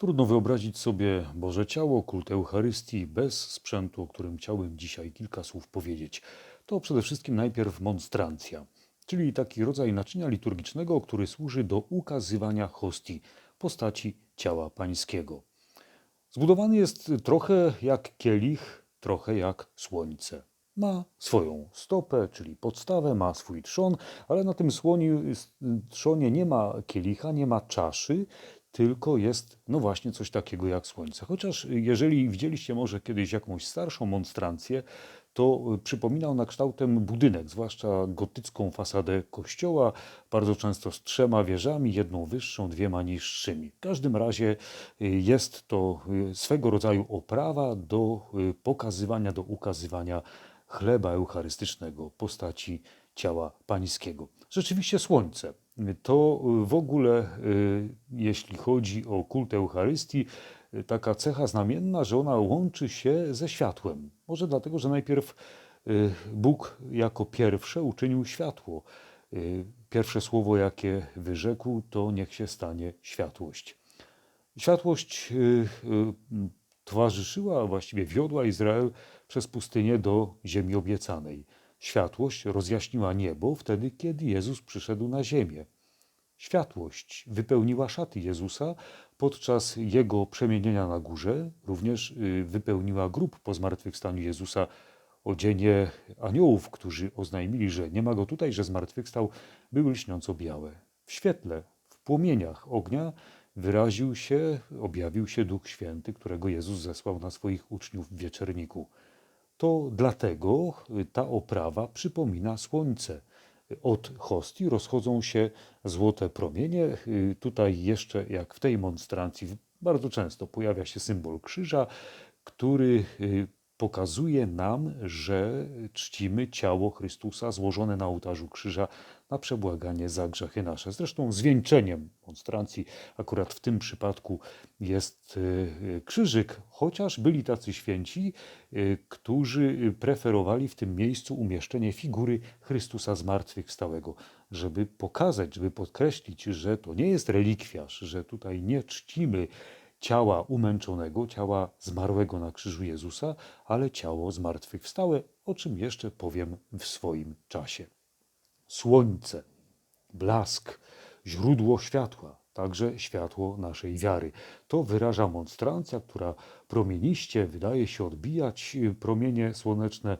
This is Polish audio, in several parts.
Trudno wyobrazić sobie Boże Ciało, kult Eucharystii bez sprzętu, o którym chciałbym dzisiaj kilka słów powiedzieć. To przede wszystkim najpierw monstrancja, czyli taki rodzaj naczynia liturgicznego, który służy do ukazywania hostii, postaci ciała pańskiego. Zbudowany jest trochę jak kielich, trochę jak słońce. Ma swoją stopę, czyli podstawę, ma swój trzon, ale na tym słoniu, trzonie nie ma kielicha, nie ma czaszy, tylko jest no właśnie coś takiego jak słońce. Chociaż jeżeli widzieliście może kiedyś jakąś starszą monstrancję, to przypomina ona kształtem budynek, zwłaszcza gotycką fasadę kościoła, bardzo często z trzema wieżami, jedną wyższą, dwiema niższymi. W każdym razie y, jest to y, swego rodzaju oprawa do y, pokazywania, do ukazywania chleba eucharystycznego, postaci ciała pańskiego. Rzeczywiście słońce. To w ogóle, jeśli chodzi o kult Eucharystii, taka cecha znamienna, że ona łączy się ze światłem. Może dlatego, że najpierw Bóg jako pierwsze uczynił światło. Pierwsze słowo, jakie wyrzekł, to niech się stanie światłość. Światłość towarzyszyła, właściwie wiodła Izrael przez pustynię do ziemi obiecanej. Światłość rozjaśniła niebo wtedy, kiedy Jezus przyszedł na ziemię. Światłość wypełniła szaty Jezusa podczas jego przemienienia na górze, również y, wypełniła grób po zmartwychwstaniu Jezusa. Odzienie aniołów, którzy oznajmili, że nie ma go tutaj, że zmartwychwstał, były lśniąco białe. W świetle, w płomieniach ognia wyraził się, objawił się Duch Święty, którego Jezus zesłał na swoich uczniów w wieczerniku. To dlatego ta oprawa przypomina słońce. Od hostii rozchodzą się złote promienie. Tutaj jeszcze, jak w tej monstrancji, bardzo często pojawia się symbol krzyża, który pokazuje nam, że czcimy ciało Chrystusa złożone na ołtarzu krzyża na przebłaganie za grzechy nasze. Zresztą zwieńczeniem monstrancji akurat w tym przypadku jest e, krzyżyk, chociaż byli tacy święci, e, którzy preferowali w tym miejscu umieszczenie figury Chrystusa zmartwychwstałego, żeby pokazać, żeby podkreślić, że to nie jest relikwiarz, że tutaj nie czcimy ciała umęczonego, ciała zmarłego na krzyżu Jezusa, ale ciało zmartwychwstałe, o czym jeszcze powiem w swoim czasie. Słońce, blask, źródło światła, także światło naszej wiary. To wyraża monstrancja, która promieniście wydaje się odbijać promienie słoneczne,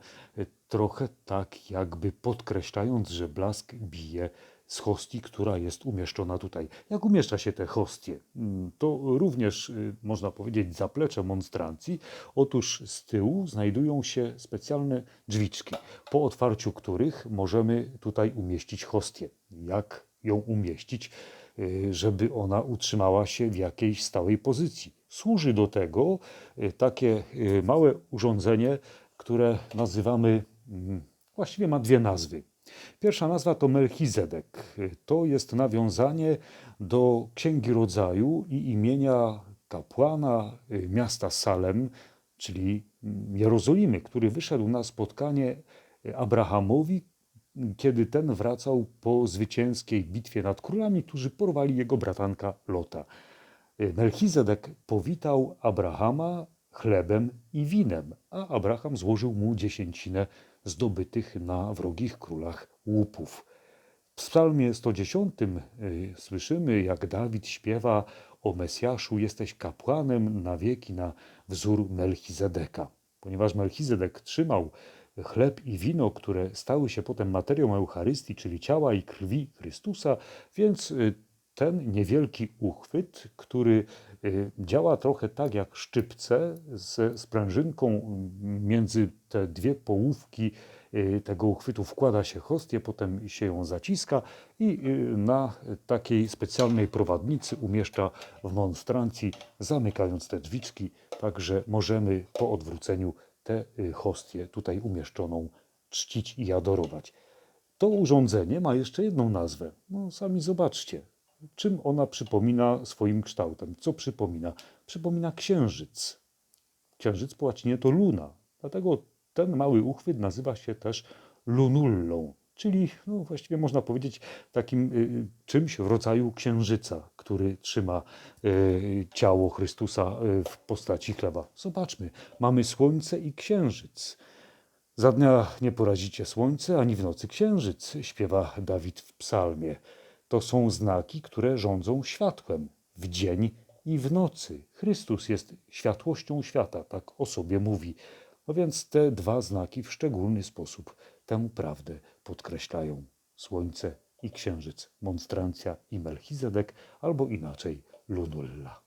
trochę tak jakby podkreślając, że blask bije z hostii, która jest umieszczona tutaj. Jak umieszcza się te hostie? Mm, to również y, można powiedzieć zaplecze monstrancji. Otóż z tyłu znajdują się specjalne drzwiczki, po otwarciu których możemy tutaj umieścić hostię. Jak ją umieścić, y, żeby ona utrzymała się w jakiejś stałej pozycji? Służy do tego y, takie małe urządzenie, które nazywamy, mm, właściwie ma dwie nazwy Pierwsza nazwa to Melchizedek. To jest nawiązanie do Księgi Rodzaju i imienia kapłana y, miasta Salem, czyli Jerozolimy, który wyszedł na spotkanie Abrahamowi, kiedy ten wracał po zwycięskiej bitwie nad królami, którzy porwali jego bratanka Lota. Y, Melchizedek powitał Abrahama chlebem i winem, a Abraham złożył mu dziesięcinę zdobytych na wrogich królach łupów. W psalmie 110 y, słyszymy, jak Dawid śpiewa o Mesjaszu, jesteś kapłanem na wieki na wzór Melchizedeka. Ponieważ Melchizedek trzymał chleb i wino, które stały się potem materią Eucharystii, czyli ciała i krwi Chrystusa, więc y, ten niewielki uchwyt, który działa trochę tak jak szczypce ze sprężynką między te dwie połówki y, tego uchwytu wkłada się hostię, potem się ją zaciska i y, na takiej specjalnej prowadnicy umieszcza w monstrancji, zamykając te drzwiczki, także możemy po odwróceniu tę hostię tutaj umieszczoną czcić i adorować. To urządzenie ma jeszcze jedną nazwę. No, sami zobaczcie. Czym ona przypomina swoim kształtem? Co przypomina? Przypomina księżyc. Księżyc po łacinie to luna. Dlatego ten mały uchwyt nazywa się też lunullą, czyli no, właściwie można powiedzieć takim y, czymś w rodzaju księżyca, który trzyma y, ciało Chrystusa y, w postaci chleba. Zobaczmy, mamy słońce i księżyc. Za dnia nie porazicie słońce, ani w nocy księżyc, śpiewa Dawid w psalmie. To są znaki, które rządzą światłem w dzień i w nocy. Chrystus jest światłością świata, tak o sobie mówi. No więc te dwa znaki w szczególny sposób tę prawdę podkreślają. Słońce i księżyc, monstrancja i Melchizedek, albo inaczej Lunulla.